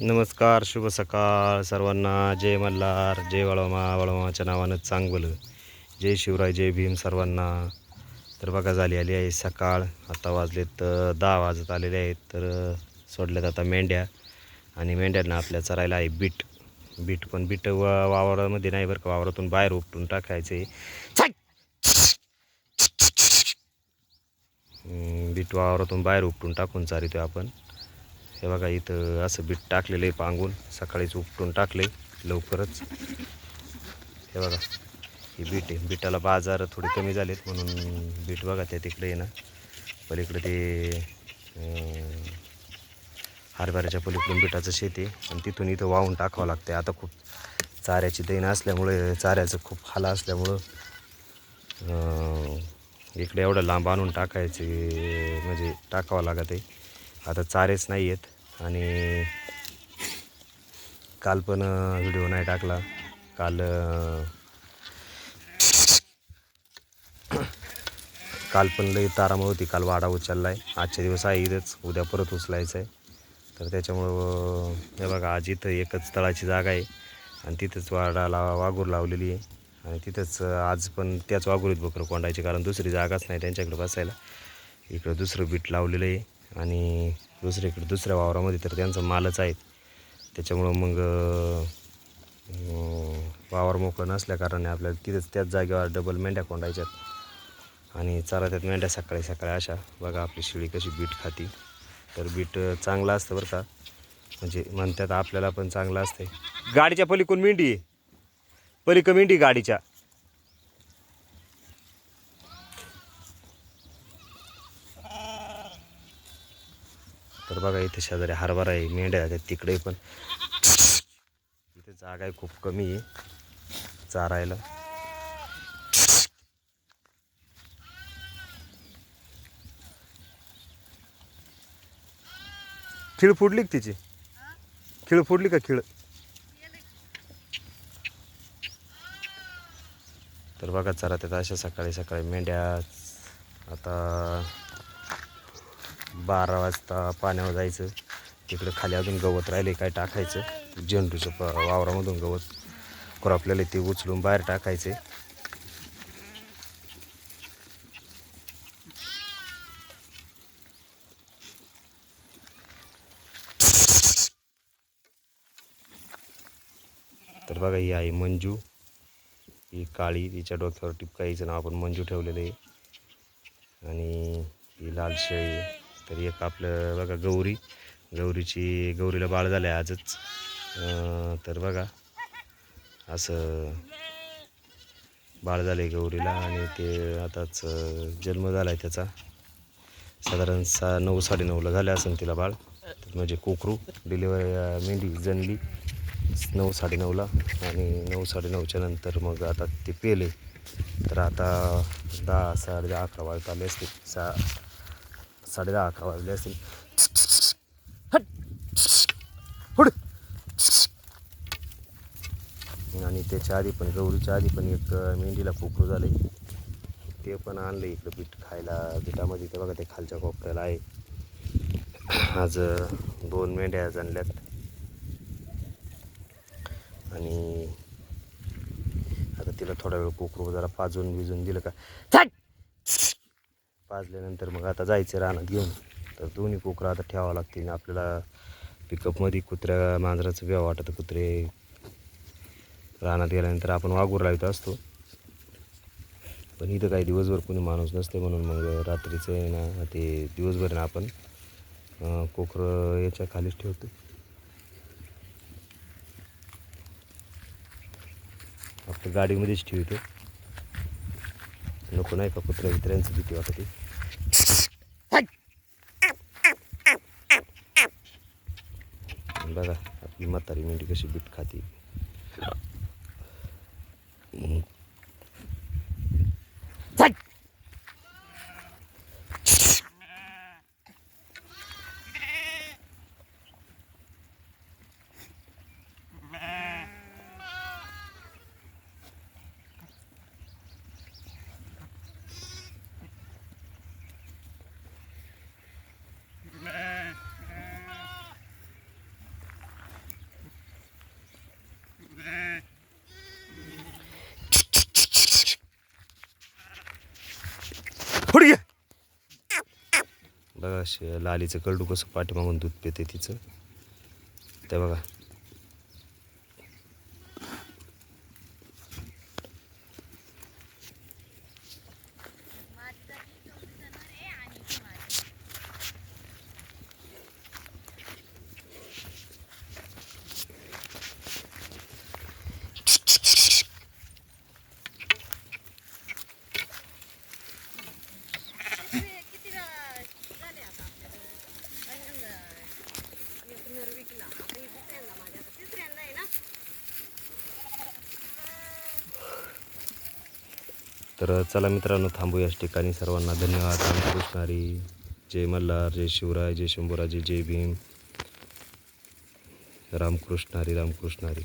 नमस्कार शुभ सकाळ सर्वांना जय मल्हार जय वळमा वळमाच्या नावानं चांगलं जय शिवराय जय भीम सर्वांना तर बघा झाली आली आहे सकाळ आता वाजलेत दहा वाजत आलेले आहेत तर सोडल्यात आता मेंढ्या आणि मेंढ्यांना आपल्या चरायला आहे बीट बीट पण बीट व वावरामध्ये नाही बरं का वावरातून बाहेर उपटून टाकायचे बीट वावरातून बाहेर उपटून टाकून चारितो आपण हे बघा इथं असं बीट टाकलेलं आहे पांगून. सकाळीच उपटून आहे लवकरच. हे बघा ही बीट आहे. बीटाला बाजार थोडे कमी झालेत म्हणून बीट बघा त्या तिकडे आहे ना. पलीकडे ते हरभऱ्याच्या पलीकडून बिटाचं शेत आहे. आणि तिथून इथं वाहून टाकावं लागते आता खूप चाऱ्याची दैन असल्यामुळे चाऱ्याचं खूप हाला असल्यामुळं इकडे एवढं लांब आणून टाकायचे म्हणजे टाकावं लागत आहे आता चारेच नाही आहेत. आणि काल पण व्हिडिओ नाही टाकला. काल काल पण लई तारामळ होती. काल वाडा उचलला आहे आजच्या दिवस आहे इथंच. उद्या परत उचलायचं आहे तर त्याच्यामुळं हे बघा आज इथं एकच तळाची जागा आहे. आणि तिथंच वाडाला वाघूर लावलेली आहे. आणि तिथंच आज पण त्याच वाघुरीत बकरं कोंडायची. कारण दुसरी जागाच नाही त्यांच्याकडे बसायला. इकडं दुसरं बीट लावलेलं आहे. आणि दुसरीकडे दुसऱ्या वावरामध्ये तर त्यांचा मालच आहे त्याच्यामुळं मग वावर मोकळं नसल्याकारणाने आपल्याला तिथेच त्याच जागेवर डबल मेंढ्या कोंडायच्यात. आणि चारा त्यात मेंढ्या सकाळी सकाळी अशा. बघा आपली शिळी कशी बीट खाती. तर बीट चांगलं असतं बरं का. म्हणजे म्हणतात आपल्याला पण चांगलं असतं गाडीच्या पलीकडून मेंढी आहे. पलीक मेंढी गाडीच्या. तर बघा इथे शेजारी हरभरा आहे मेंढ्या आहेत तिकडे पण. इथे जागा आहे खूप कमी आहे चारायला. खिळ फुडली तिची? खिळ फुडली का खिळ? तर बघा चरा त्यात अशा सकाळी सकाळी मेंढ्या आता बारा वाजता पाण्यावर जायचं. तिकडं खाली अजून गवत राहिले काय टाकायचं. झेंडूचं प वावरामधून गवत क्रॉपलेलं ते उचलून बाहेर टाकायचे. तर बघा ही आहे मंजू. ही काळी तिच्या डोक्यावर टिपकाईचं नाव आपण मंजू ठेवलेलं आहे. आणि ही लाल शेळी आहे. तर एक आपलं बघा गौरी. गौरीची गौरीला बाळ झालं आहे आजच तर बघा असं बाळ झालं आहे गौरीला आणि ते आताच जन्म झाला आहे त्याचा. साधारण सा नऊ साडेनऊला झालं असेल तिला बाळ. तर म्हणजे कोकरू डिलिव्हरी मेंढी जनली नऊ साडेनऊला आणि नऊ साडेनऊच्या नंतर मग आता ते पेले. तर आता दहा साडे दहा अकरा वाजता आले असते सा साडे दहा अकरा वाजले असतील हट! हुड! आणि त्याच्या आधी पण गौरीच्या आधी पण एक मेंढीला कोकरू झाले ते पण आणलं इकडं पीठ खायला पिठामध्ये ते बघा ते खालच्या कोपऱ्याला आहे आज दोन मेंढ्या आज आणल्यात आणि आता तिला थोडा वेळ कोकरू जरा पाजून बिजून दिलं का पाजल्यानंतर मग आता जायचं रानात घेऊन. तर दोन्ही कोकरं आता ठेवावं लागतील. आपल्याला पिकअपमध्ये कुत्र्या मांजराचं व्याव वाटतं. कुत्रे रानात गेल्यानंतर आपण वाघूर लावत असतो. पण इथं काही दिवसभर कोणी माणूस नसते म्हणून मग रात्रीचं आहे ना ते दिवसभर ना आपण कोकरं याच्या खालीच ठेवतो. आपल्या गाडीमध्येच ठेवतो. नको नाही का कुत्र्या वित्र्यांची भीती वाटते. बघा आपली म्हातारी मेंढी कशी फोड घ्या बघा लालीचं कळडू कसं पाठीमागून दूध पिते तिचं. ते बघा. तर चला मित्रांनो थांबू याच ठिकाणी. सर्वांना धन्यवाद. रामकृष्णारी जय मल्हार जय शिवराय जय शंभूराजे जय भीम. रामकृष्णारी रामकृष्णारी